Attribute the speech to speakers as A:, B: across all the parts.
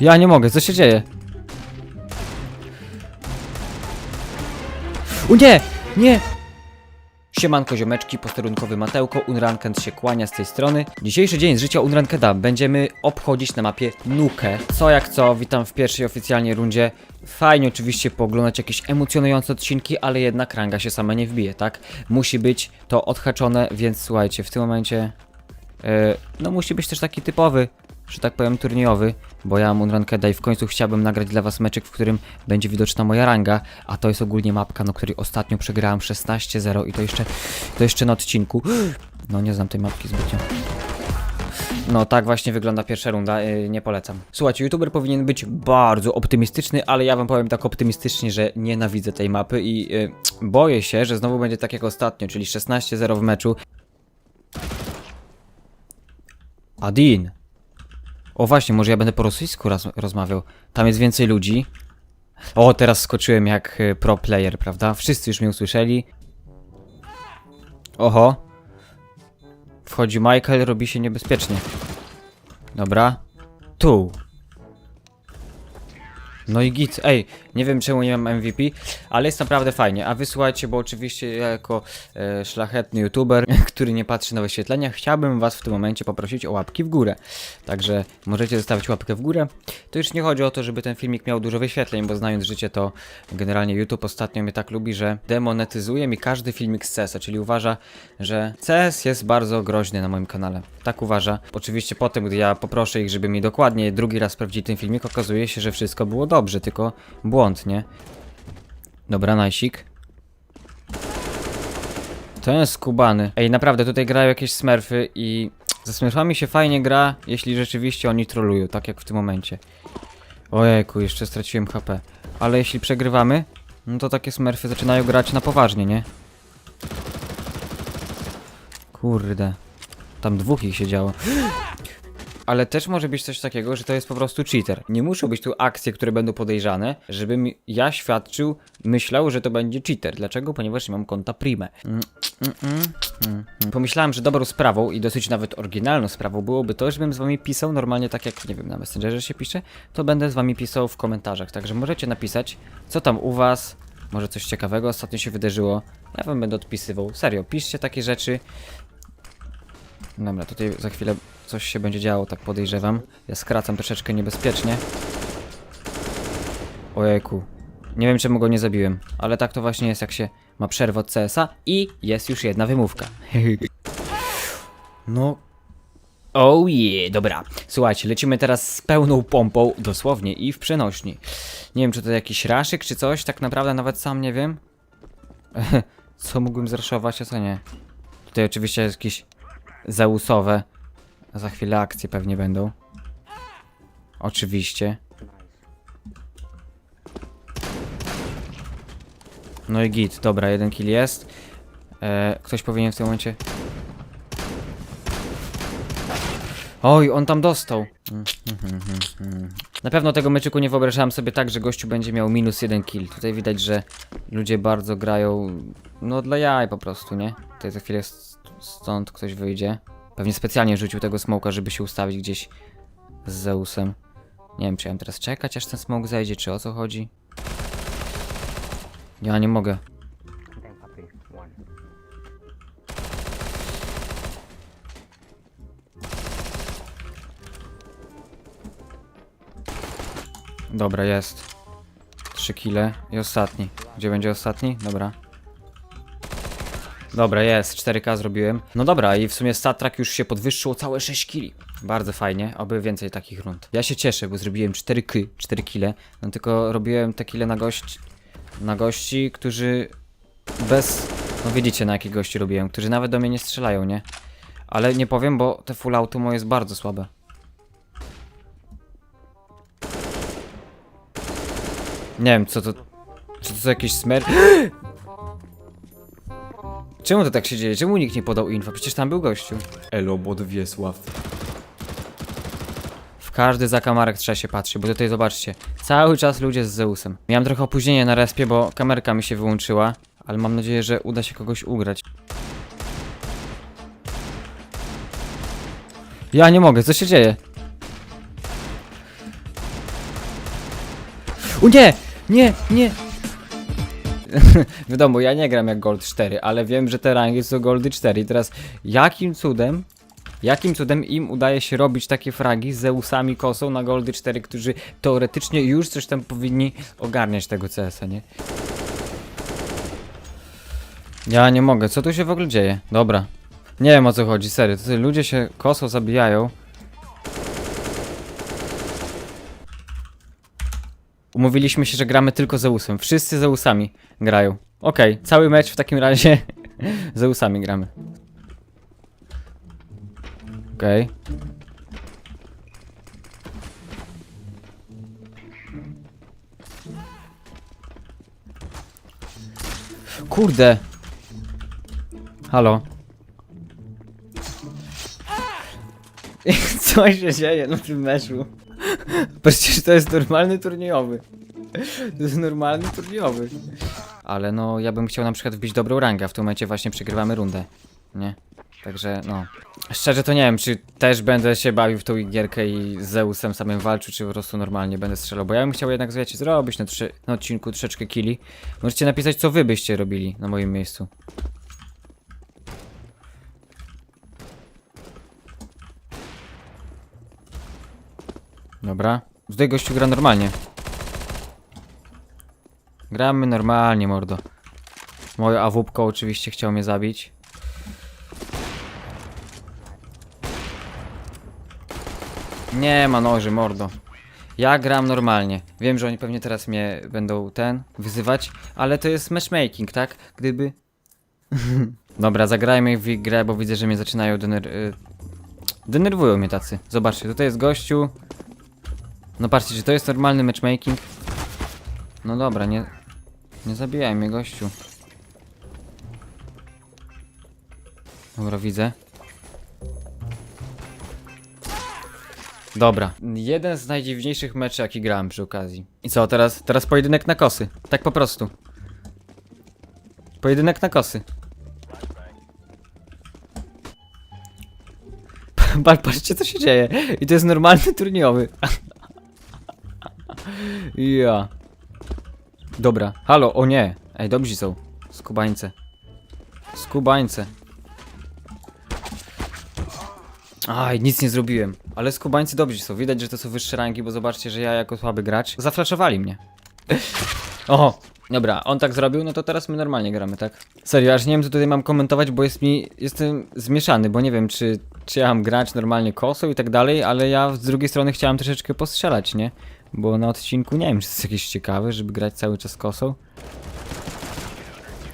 A: Ja nie mogę, co się dzieje? O nie! Nie! Siemanko ziomeczki, posterunkowy Matełko, Unranked się kłania z tej strony. Dzisiejszy dzień z życia Unrankeda będziemy obchodzić na mapie Nukę. Co jak co, witam w pierwszej oficjalnie rundzie. Fajnie oczywiście pooglądać jakieś emocjonujące odcinki, ale jednak ranga się sama nie wbije, tak? Musi być to odhaczone, więc słuchajcie, w tym momencie... e, no musi być też taki typowy, że tak powiem turniejowy, bo ja mam Unrankeda i w końcu chciałbym nagrać dla was meczek, w którym będzie widoczna moja ranga, a to jest ogólnie mapka, no której ostatnio przegrałem 16-0 i to jeszcze, to jeszcze na odcinku. No nie znam tej mapki zbytnio. No tak właśnie wygląda pierwsza runda, yy, nie polecam. Słuchajcie, youtuber powinien być bardzo optymistyczny, ale ja wam powiem tak optymistycznie, że nienawidzę tej mapy i yy, boję się, że znowu będzie tak jak ostatnio, czyli 16-0 w meczu. Adin. O właśnie, może ja będę po rosyjsku roz rozmawiał. Tam jest więcej ludzi. O, teraz skoczyłem jak y, pro player, prawda? Wszyscy już mnie usłyszeli. Oho. Wchodzi Michael, robi się niebezpiecznie. Dobra. Tu. No i git. Ej, nie wiem czemu nie mam MVP, ale jest naprawdę fajnie. A wy słuchajcie, bo oczywiście ja jako e, szlachetny youtuber, który nie patrzy na wyświetlenia, chciałbym was w tym momencie poprosić o łapki w górę. Także możecie zostawić łapkę w górę. To już nie chodzi o to, żeby ten filmik miał dużo wyświetleń, bo znając życie, to generalnie YouTube ostatnio mnie tak lubi, że demonetyzuje mi każdy filmik z CS-a, czyli uważa, że CS jest bardzo groźny na moim kanale. Tak uważa. Oczywiście potem, gdy ja poproszę ich, żeby mi dokładnie drugi raz sprawdzili ten filmik, okazuje się, że wszystko było dobrze, tylko błąd, nie? Dobra, najsik. To jest skubany. Ej, naprawdę, tutaj grają jakieś smurfy i ze smurfami się fajnie gra, jeśli rzeczywiście oni trolują, tak jak w tym momencie. Ojejku, jeszcze straciłem HP. Ale jeśli przegrywamy, no to takie smurfy zaczynają grać na poważnie, nie? Kurde. Tam dwóch ich się działo. Ale też może być coś takiego, że to jest po prostu cheater. Nie muszą być tu akcje, które będą podejrzane, żebym ja świadczył, myślał, że to będzie cheater. Dlaczego? Ponieważ nie mam konta Prime. Mm, mm, mm, mm, mm. Pomyślałem, że dobrą sprawą i dosyć nawet oryginalną sprawą byłoby to, żebym z wami pisał normalnie tak jak, nie wiem, na Messengerze się pisze, to będę z wami pisał w komentarzach. Także możecie napisać, co tam u was, może coś ciekawego ostatnio się wydarzyło. Ja wam będę odpisywał. Serio, piszcie takie rzeczy. Dobra, tutaj za chwilę coś się będzie działo, tak podejrzewam. Ja skracam troszeczkę niebezpiecznie. Ojejku. Nie wiem czemu go nie zabiłem, ale tak to właśnie jest jak się ma przerwę od CS-a i jest już jedna wymówka. no. Oh yeah, dobra. Słuchajcie, lecimy teraz z pełną pompą, dosłownie i w przenośni. Nie wiem, czy to jakiś raszyk, czy coś, tak naprawdę nawet sam nie wiem. co mógłbym zraszować, a co nie. Tutaj oczywiście jest jakieś zausowe. A za chwilę akcje pewnie będą. Oczywiście. No i git, dobra, jeden kill jest. E, ktoś powinien w tym momencie... Oj, on tam dostał. Na pewno tego meczyku nie wyobrażałem sobie tak, że gościu będzie miał minus jeden kill. Tutaj widać, że ludzie bardzo grają, no dla jaj po prostu, nie? Tutaj za chwilę st- stąd ktoś wyjdzie. Pewnie specjalnie rzucił tego smoka, żeby się ustawić gdzieś z Zeusem. Nie wiem, czy ja mam teraz czekać, aż ten smok zejdzie, czy o co chodzi. Ja nie mogę. Dobra, jest. Trzy kile i ostatni. Gdzie będzie ostatni? Dobra. Dobra, jest, 4K zrobiłem. No dobra, i w sumie statrak już się podwyższył o całe 6 kili. Bardzo fajnie, oby więcej takich rund. Ja się cieszę, bo zrobiłem 4 k, 4 kile. No tylko robiłem te kile na gość, na gości, którzy bez... No widzicie na jakie gości robiłem, którzy nawet do mnie nie strzelają, nie? Ale nie powiem, bo te full auto moje jest bardzo słabe. Nie wiem, co to... Czy to są jakieś smer... Czemu to tak się dzieje? Czemu nikt nie podał info? Przecież tam był gościu. Elo, bod Wiesław. W każdy zakamarek trzeba się patrzy, bo tutaj zobaczcie. Cały czas ludzie z Zeusem. Miałem trochę opóźnienie na respie, bo kamerka mi się wyłączyła. Ale mam nadzieję, że uda się kogoś ugrać. Ja nie mogę, co się dzieje? O nie! Nie, nie! Wiadomo, ja nie gram jak Gold 4, ale wiem, że te rangi są Goldy 4 i teraz jakim cudem, jakim cudem im udaje się robić takie fragi z Zeusami kosą na Goldy 4, którzy teoretycznie już coś tam powinni ogarniać tego CS-a, nie? Ja nie mogę, co tu się w ogóle dzieje? Dobra. Nie wiem o co chodzi, serio, tutaj ludzie się kosą zabijają. Umówiliśmy się, że gramy tylko Zeusem. Wszyscy Zeusami grają. Okej, cały mecz w takim razie Zeusami gramy. Okej. Kurde. Halo. Co się dzieje na tym meczu? Przecież to jest normalny turniejowy. To jest normalny turniejowy. Ale no, ja bym chciał na przykład wbić dobrą rangę, a w tym momencie właśnie przegrywamy rundę. Nie? Także no. Szczerze to nie wiem, czy też będę się bawił w tą gierkę i z Zeusem samym walczył, czy po prostu normalnie będę strzelał. Bo ja bym chciał jednak, wiecie, zrobić na, trzy, na odcinku troszeczkę killi. Możecie napisać, co wy byście robili na moim miejscu. Dobra. Tutaj gościu gra normalnie. Gramy normalnie, mordo. Moja awupko oczywiście chciał mnie zabić. Nie ma noży, mordo. Ja gram normalnie. Wiem, że oni pewnie teraz mnie będą ten wyzywać, ale to jest matchmaking, tak? Gdyby. Dobra, zagrajmy w grę, bo widzę, że mnie zaczynają dener... y, Denerwują mnie tacy. Zobaczcie, tutaj jest gościu. No patrzcie, czy to jest normalny matchmaking? No dobra, nie... Nie zabijaj mnie, gościu. Dobra, widzę. Dobra. Jeden z najdziwniejszych meczy, jaki grałem przy okazji. I co, teraz, teraz pojedynek na kosy. Tak po prostu. Pojedynek na kosy. Pa- Patrzcie, co się dzieje. I to jest normalny turniejowy. Ja. Dobra, halo, o nie. Ej, dobrzy są. Skubańce. Skubańce. Aj, nic nie zrobiłem. Ale skubańcy dobrzy są. Widać, że to są wyższe rangi, bo zobaczcie, że ja jako słaby gracz zaflaszowali mnie. Oho, dobra, on tak zrobił, no to teraz my normalnie gramy, tak? Serio, aż nie wiem co tutaj mam komentować, bo jest mi, jestem zmieszany, bo nie wiem czy, czy ja mam grać normalnie kosą i tak dalej, ale ja z drugiej strony chciałem troszeczkę postrzelać, nie? Bo na odcinku nie wiem, czy to jest jakieś ciekawe, żeby grać cały czas kosą.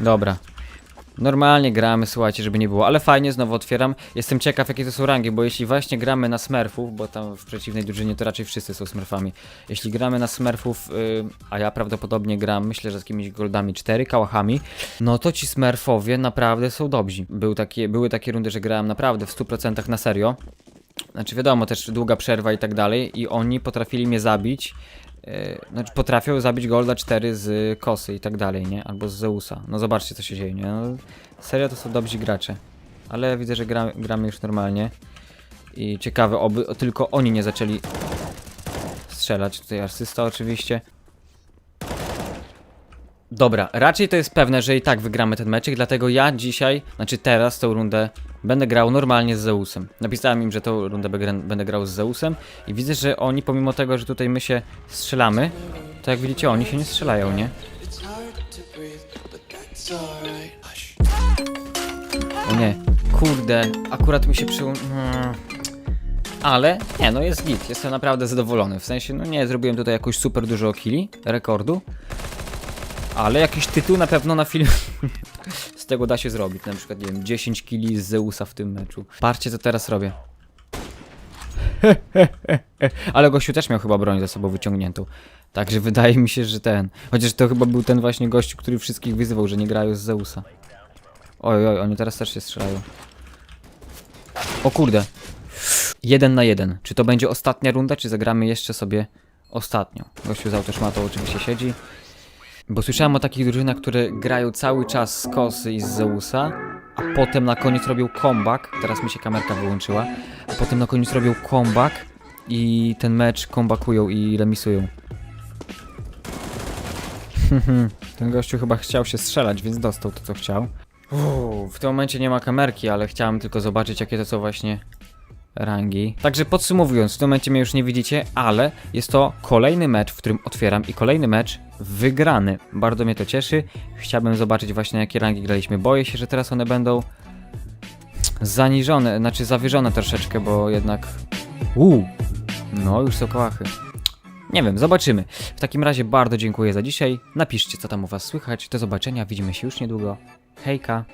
A: Dobra. Normalnie gramy, słuchajcie, żeby nie było, ale fajnie, znowu otwieram. Jestem ciekaw, jakie to są rangi, bo jeśli właśnie gramy na smurfów, bo tam w przeciwnej drużynie to raczej wszyscy są smurfami. Jeśli gramy na smurfów, y, a ja prawdopodobnie gram, myślę, że z jakimiś goldami 4, kałachami, no to ci smurfowie naprawdę są dobrzy. Był takie, były takie rundy, że grałem naprawdę w 100% na serio. Znaczy wiadomo, też długa przerwa i tak dalej i oni potrafili mnie zabić. Yy, znaczy potrafią zabić Golda 4 z Kosy i tak dalej, nie? Albo z Zeusa. No zobaczcie co się dzieje, nie? No, serio to są dobrzy gracze. Ale widzę, że gra, gramy już normalnie. I ciekawe, oby tylko oni nie zaczęli strzelać. Tutaj asysta oczywiście. Dobra, raczej to jest pewne, że i tak wygramy ten meczek, dlatego ja dzisiaj, znaczy teraz tą rundę będę grał normalnie z Zeusem. Napisałem im, że tą rundę będę grał z Zeusem i widzę, że oni pomimo tego, że tutaj my się strzelamy, to jak widzicie oni się nie strzelają, nie? O nie, kurde, akurat mi się przyłą... Mm. Ale, nie no jest git, jestem naprawdę zadowolony, w sensie, no nie zrobiłem tutaj jakoś super dużo killi, rekordu, ale jakiś tytuł na pewno na film z tego da się zrobić, na przykład, nie wiem, 10 killi z Zeusa w tym meczu. Patrzcie co teraz robię. Ale gościu też miał chyba broń za sobą wyciągniętą. Także wydaje mi się, że ten. Chociaż to chyba był ten właśnie gościu, który wszystkich wyzywał, że nie grają z Zeusa. Oj, oj, oni teraz też się strzelają. O kurde. Jeden na jeden. Czy to będzie ostatnia runda, czy zagramy jeszcze sobie ostatnią? Gościu z autoszmatą oczywiście siedzi. Bo słyszałem o takich drużynach, które grają cały czas z Kosy i z Zeusa, a potem na koniec robią comeback. Teraz mi się kamerka wyłączyła. A potem na koniec robią comeback i ten mecz comebackują i remisują. Ten gościu chyba chciał się strzelać, więc dostał to, co chciał. Uuu, w tym momencie nie ma kamerki, ale chciałem tylko zobaczyć, jakie to są właśnie rangi. Także podsumowując, w tym momencie mnie już nie widzicie, ale jest to kolejny mecz, w którym otwieram i kolejny mecz wygrany. Bardzo mnie to cieszy. Chciałbym zobaczyć właśnie, jakie rangi graliśmy. Boję się, że teraz one będą zaniżone, znaczy zawyżone troszeczkę, bo jednak... Uuu, no już są kołachy. Nie wiem, zobaczymy. W takim razie bardzo dziękuję za dzisiaj. Napiszcie, co tam u Was słychać. Do zobaczenia, widzimy się już niedługo. Hejka.